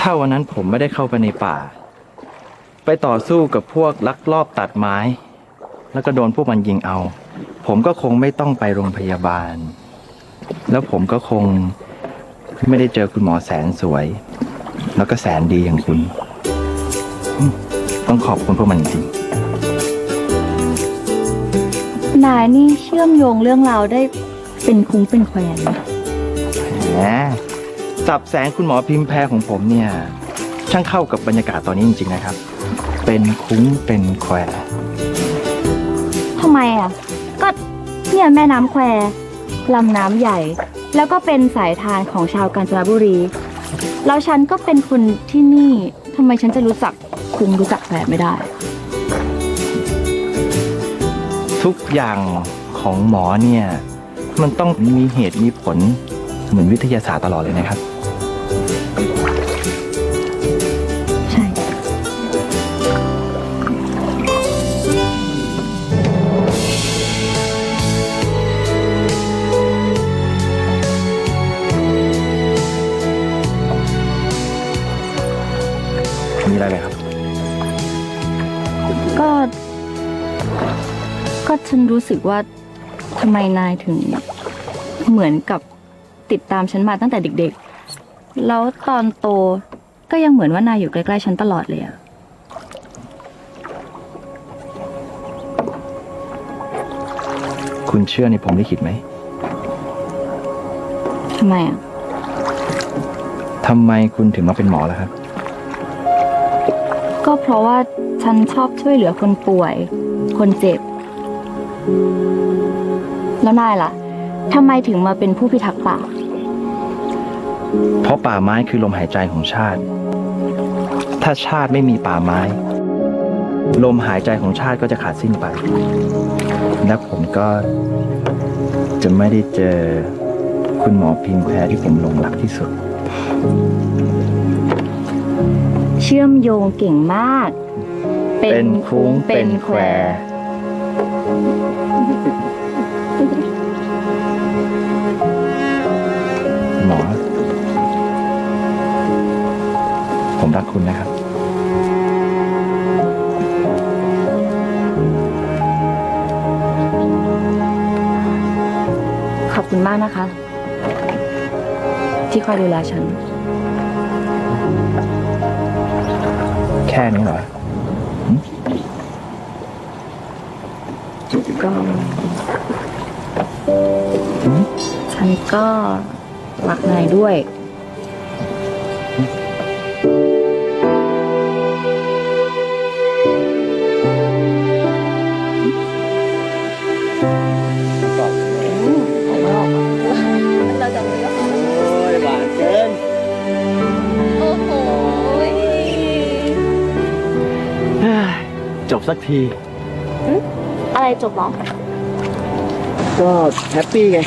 ถ้าวันนั้นผมไม่ได้เข้าไปในป่า ไปต่อสู้กับพวกลักลอบตัดไม้ แล้วก็โดนพวกมันยิงเอา ผมก็คงไม่ต้องไปโรงพยาบาล แล้วผมก็คงไม่ได้เจอคุณหมอแสนสวย แล้วก็แสนดีอย่างคุณอืมต้องขอบคุณพวกมันจริงนายนี่เชื่อมโยงเรื่องราวได้เป็นคุ้งเป็นแควนะแหม สับแสงคุณหมอพิมพ์แพรของผมเนี่ย ช่างเข้ากับบรรยากาศตอนนี้จริง ๆ นะครับ เป็นคุ้งเป็นแควทำไมอะ ก็เนี่ยแม่น้ำแควลำน้ำใหญ่ แล้วก็เป็นสายทานของชาวกาญจนบุรี แล้วฉันก็เป็นคนที่นี่ทำไมฉันจะรู้จักคุ้งรู้จักแควไม่ได้ ทุกอย่างของหมอเนี่ย มันต้องมีเหตุมีผลเหมือนวิทยาศาสตร์ตลอดเลยนะครับ ใช่ มีอะไรเลยครับ ก็ ก็ฉันรู้สึกว่าทำไมนายถึงเหมือนกับติดตามฉันมาตั้งแต่เด็กๆ แล้วตอนโตก็ยังเหมือนว่านายอยู่ใกล้ๆฉันตลอดเลยอะคุณเชื่อในผมลิขิตไหม ทำไมอะทำไมคุณถึงมาเป็นหมอล่ะครับ ก็เพราะว่าฉันชอบช่วยเหลือคนป่วย คนเจ็บ แล้วนายล่ะทำไมถึงมาเป็นผู้พิทักษ์ป่า เพราะป่าไม้คือลมหายใจของชาติ ถ้าชาติไม่มีป่าไม้ ลมหายใจของชาติก็จะขาดสิ้นไป และผมก็จะไม่ได้เจอคุณหมอพิมพ์แพรที่ผมหลงรักที่สุด เชื่อมโยงเก่งมาก เป็นคุ้งเป็นแคว คุณนะครับ ขอบคุณมากนะคะ ที่คอยดูแลฉัน แค่นี้เหรอก็ฉันก็รักนายด้วย จบสักที อะไรจบหรอ ก็แฮปปี้ไง